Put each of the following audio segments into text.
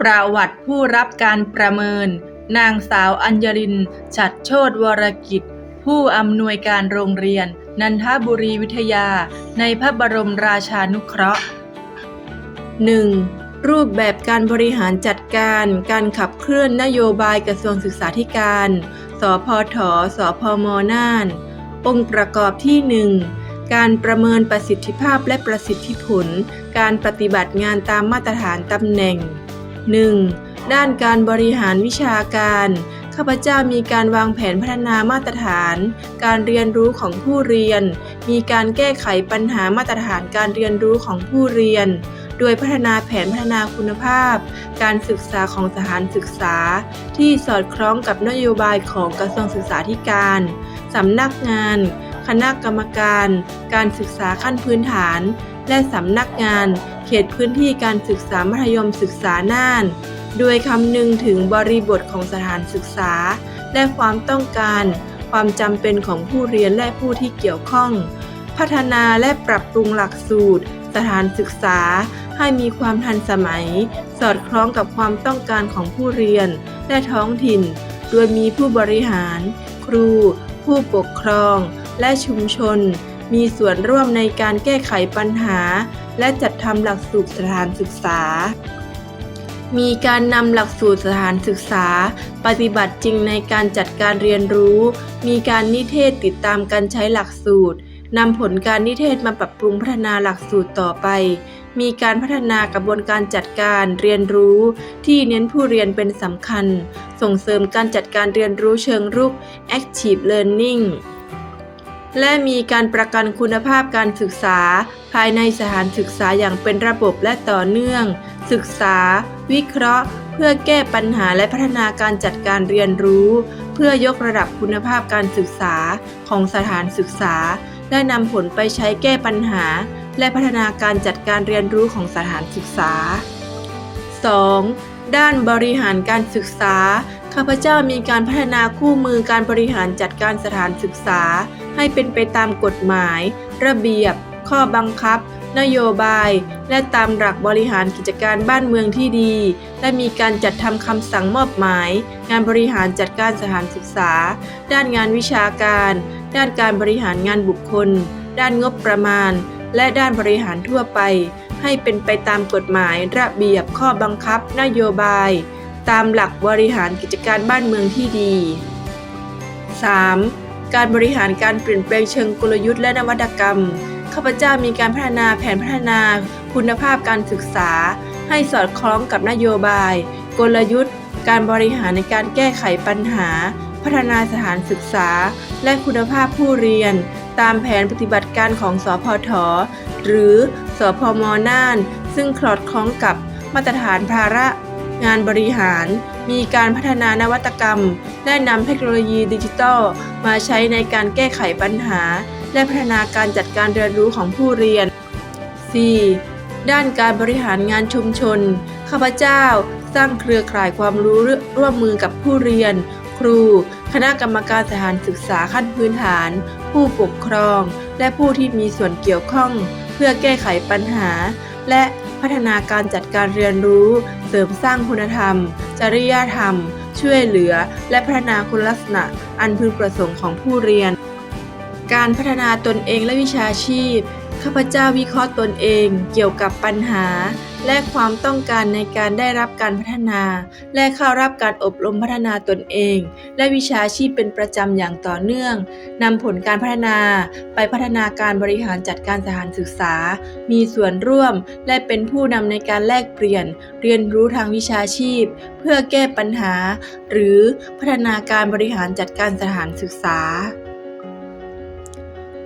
ประวัติผู้รับการประเมิน นางสาวอัญญริน ฉัดโชตวรกิจ ผู้อำนวยการโรงเรียน นันทบุรีวิทยา ในพระบรมราชานุเคราะห์ 1. รูปแบบการบริหารจัดการ การขับเคลื่อนนโยบายกระทรวงศึกษาธิการ สพท สพมน่าน องค์ประกอบที่ 1การประเมินประสิทธิภาพและประสิทธิผล การปฏิบัติงานตามมาตรฐานตำแหน่ง 1. ด้านการบริหารวิชาการ ข้าพเจ้ามีการวางแผนพัฒนามาตรฐาน การเรียนรู้ของผู้เรียน มีการแก้ไขปัญหามาตรฐานการเรียนรู้ของผู้เรียน โดยพัฒนาแผนพัฒนาคุณภาพ การศึกษาของสถานศึกษา ที่สอดคล้องกับนโยบายของกระทรวงศึกษาธิการสำนักงาน คณะกรรมการ การศึกษาขั้นพื้นฐาน และสำนักงาน เขตพื้นที่การศึกษามัธยมศึกษาน่าน โดยคำนึงถึงบริบทของสถานศึกษา และความต้องการ ความจำเป็นของผู้เรียนและผู้ที่เกี่ยวข้อง พัฒนาและปรับปรุงหลักสูตร สถานศึกษา ให้มีความทันสมัย สอดคล้องกับความต้องการของผู้เรียน และท้องถิ่น โดยมีผู้บริหาร ครู ผู้ปกครอง และชุมชน มีส่วนร่วมในการแก้ไขปัญหา และจัดทำหลักสูตรสถานศึกษา มีการนำหลักสูตรสถานศึกษา ปฏิบัติจริงในการจัดการเรียนรู้ มีการนิเทศติดตามการใช้หลักสูตรนำผลการนิเทศมาปรับปรุงพัฒนาหลักสูตรต่อไป มีการพัฒนากระบวนการจัดการเรียนรู้ ที่เน้นผู้เรียนเป็นสำคัญ ส่งเสริมการจัดการเรียนรู้เชิงรุก Active Learning และมีการประกันคุณภาพการศึกษา ภายในสถานศึกษาอย่างเป็นระบบและต่อเนื่อง ศึกษา วิเคราะห์ เพื่อแก้ปัญหาและพัฒนาการจัดการเรียนรู้ เพื่อยกระดับคุณภาพการศึกษาของสถานศึกษา และนำผลไปใช้แก้ปัญหา และพัฒนาการจัดการเรียนรู้ของสถานศึกษา 2. ด้านบริหารการศึกษา ข้าพเจ้ามีการพัฒนาคู่มือการบริหารจัดการสถานศึกษา ให้เป็นไปตามกฎหมาย ระเบียบ ข้อบังคับ นโยบาย และตามหลักบริหารกิจการบ้านเมืองที่ดี และมีการจัดทำคำสั่งมอบหมาย งานบริหารจัดการสถานศึกษา ด้านงานวิชาการ ด้านการบริหารงานบุคคล ด้านงบประมาณ และด้านบริหารทั่วไป ให้เป็นไปตามกฎหมายระเบียบข้อบังคับ นโยบาย ตามหลักบริหารกิจการบ้านเมืองที่ดี 3. การบริหารการเปลี่ยนแปลงเชิงกลยุทธ์และนวัตกรรม ข้าพเจ้ามีการพัฒนาแผนพัฒนาคุณภาพการศึกษา ให้สอดคล้องกับนโยบาย กลยุทธ์ การบริหารในการแก้ไขปัญหา พัฒนาสถานศึกษา และคุณภาพผู้เรียน ตามแผนปฏิบัติการของสพท หรือสพมน่าน ซึ่งคลอดคล้องกับมาตรฐานภาระงานบริหาร มีการพัฒนานวัตกรรม และนำเทคโนโลยีดิจิทัล มาใช้ในการแก้ไขปัญหา และพัฒนาการจัดการเรียนรู้ของผู้เรียน 4. ด้านการบริหารงานชุมชน ข้าพเจ้า สร้างเครือข่ายความรู้ร่วมมือกับผู้เรียน ครู คณะกรรมการสถานศึกษาขั้นพื้นฐาน ผู้ปกครอง และผู้ที่มีส่วนเกี่ยวข้อง เพื่อแก้ไขปัญหา และพัฒนาการจัดการเรียนรู้ เสริมสร้างคุณธรรม จริยธรรม ช่วยเหลือ และพัฒนาคุณลักษณะอันพึงประสงค์ของผู้เรียน การพัฒนาตนเองและวิชาชีพ ข้าพเจ้าวิเคราะห์ตนเองเกี่ยวกับปัญหา และความต้องการในการได้รับการพัฒนา และเข้ารับการอบรมพัฒนาตนเอง และวิชาชีพเป็นประจำอย่างต่อเนื่องนำผลการพัฒนาไปพัฒนาการบริหารจัดการสถานศึกษา มีส่วนร่วม และเป็นผู้นำในการแลกเปลี่ยน เรียนรู้ทางวิชาชีพ เพื่อแก้ปัญหา หรือพัฒนาการบริหารจัดการสถานศึกษา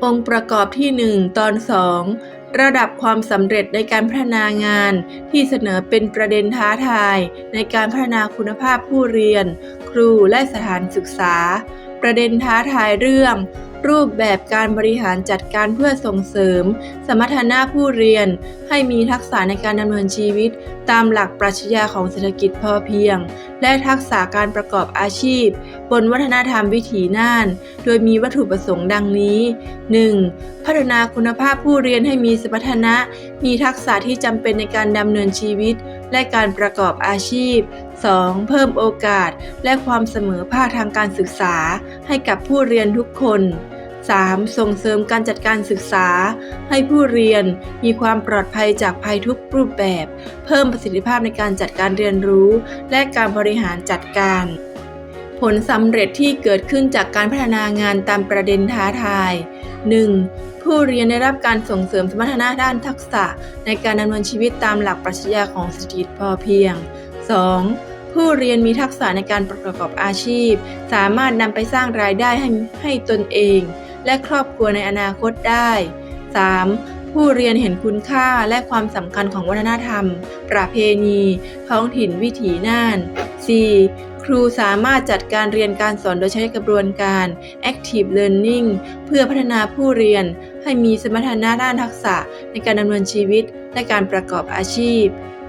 องค์ประกอบที่ 1 ตอน 2 ระดับความสำเร็จในการพัฒนางานที่เสนอเป็นประเด็นท้าทาย ในการพัฒนาคุณภาพผู้เรียน ครูและสถานศึกษา ประเด็นท้าทายเรื่อง รูปแบบการบริหารจัดการเพื่อส่งเสริม สมรรถนะผู้เรียน ให้มีทักษะในการดำเนินชีวิต ตามหลักปรัชญาของเศรษฐกิจพอเพียง และทักษะการประกอบอาชีพ บนวัฒนธรรมวิถีน่าน โดยมีวัตถุประสงค์ดังนี้ 1. พัฒนาคุณภาพผู้เรียนให้มีสมรรถนะ มีทักษะที่จำเป็นในการดำเนินชีวิต และการประกอบอาชีพ 2. เพิ่มโอกาสและความเสมอภาคทางการศึกษาให้กับผู้เรียนทุกคน 3. ส่งเสริมการจัดการศึกษา ให้ผู้เรียนมีความปลอดภัยจากภัยทุกรูปแบบ เพิ่มประสิทธิภาพในการจัดการเรียนรู้ และการบริหารจัดการ ผลสำเร็จที่เกิดขึ้นจากการพัฒนางานตามประเด็นท้าทาย 1. ผู้เรียนได้รับการส่งเสริมสมรรถนะด้านทักษะ ในการดำเนินชีวิตตามหลักปรัชญาของเศรษฐกิจพอเพียง 2. ผู้เรียนมีทักษะในการประกอบอาชีพ สามารถนำไปสร้างรายได้ให้ให้ตนเอง และครอบครัวในอนาคตได้ 3. ผู้เรียนเห็นคุณค่าและความสำคัญของวัฒนธรรม ประเพณี ท้องถิ่นวิถีน่าน 4. ครูสามารถจัดการเรียนการสอนโดยใช้กระบวนการ active learning เพื่อพัฒนาผู้เรียน ให้มีสมรรถนะด้านทักษะในการดำเนินชีวิตและการประกอบอาชีพ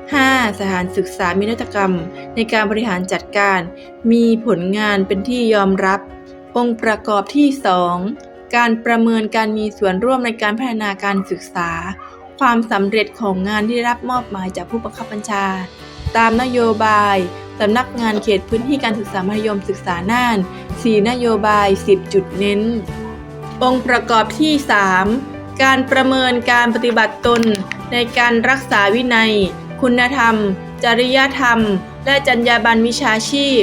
5. สถานศึกษามีนวัตกรรม ในการบริหารจัดการ มีผลงานเป็นที่ยอมรับ องค์ประกอบที่ 2 การประเมินการมีส่วนร่วมในการพัฒนาการศึกษา ความสำเร็จของงานที่ได้รับมอบหมายจากผู้บังคับบัญชา ตามนโยบายสำนักงานเขตพื้นที่การศึกษามัธยมศึกษาน่าน 4 นโยบาย 10 จุดเน้น องค์ประกอบที่ 3 การประเมินการปฏิบัติตน ในการรักษาวินัย คุณธรรม จริยธรรม และจรรยาบรรณวิชาชีพ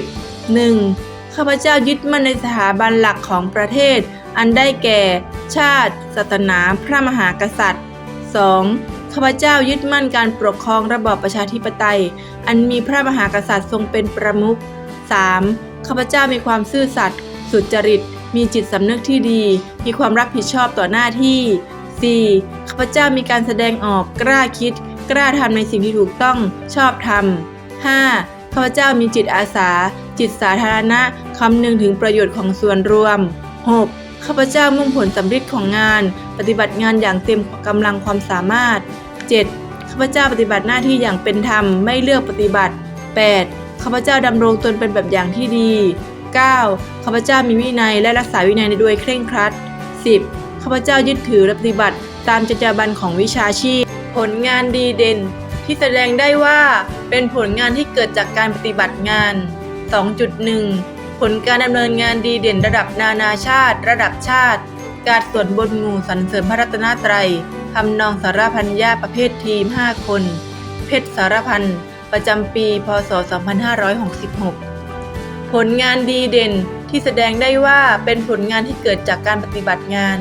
1. ข้าพเจ้ายึดมั่นในสถาบันหลักของประเทศ อันได้แก่ ชาติ ศาสนา พระมหากษัตริย์ 2. ข้าพเจ้ายึดมั่นการปกครองระบอบประชาธิปไตย อันมีพระมหากษัตริย์ทรงเป็นประมุข 3. ข้าพเจ้ามีความซื่อสัตย์สุจริต มีจิตสำนึกที่ดี มีความรับผิดชอบต่อหน้าที่ 4. ข้าพเจ้ามีการแสดงออกกล้าคิด กล้าทำในสิ่งที่ถูกต้องชอบธรรม 5. ข้าพเจ้ามีจิตอาสา จิตสาธารณะคำนึงถึงประโยชน์ของส่วนรวม 6. ข้าพเจ้ามุ่งผลสำเร็จของงาน ปฏิบัติงานอย่างเต็มกำลังความสามารถ 7. ข้าพเจ้าปฏิบัติหน้าที่อย่างเป็นธรรมไม่เลือกปฏิบัติ 8. ข้าพเจ้าดำรงตนเป็นแบบอย่างที่ดี 9. ข้าพเจ้ามีวินัยและรักษาวินัยโดยเคร่งครัด 10. ข้าพเจ้ายึดถือและปฏิบัติตามจรรยาบรรณของวิชาชีพ ผลงานดีเด่น ที่แสดงได้ว่าเป็นผลงานที่เกิดจากการปฏิบัติงาน 2.1 ผลการดำเนินงานดีเด่นระดับนานาชาติ ระดับชาติ การสวดบนต์หมู่สรรเสริญพระรัตนตรัยทำนองสารพันยาประเภททีม 5 คน เพชรสารพันประจำปี พศ 2566 ผลงานดีเด่นที่แสดงได้ว่าเป็นผลงานที่เกิดจากการปฏิบัติงาน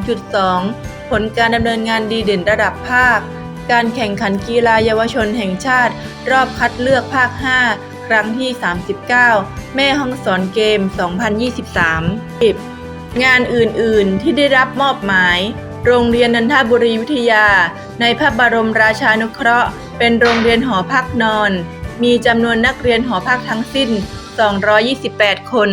2.2 ผลการดำเนินงานดีเด่นระดับภาค การแข่งขันกีฬาเยาวชนแห่งชาติ รอบคัดเลือกภาค 5 ครั้งที่ 39 แม่ห้องสอนเกม 2023งานอื่น ๆ ที่ได้รับมอบหมาย โรงเรียนนันทบุรีวิทยา ในพระบรมราชานุเคราะห์ เป็นโรงเรียนหอพักนอน มีจำนวนนักเรียนหอพักทั้งสิ้น 228 คน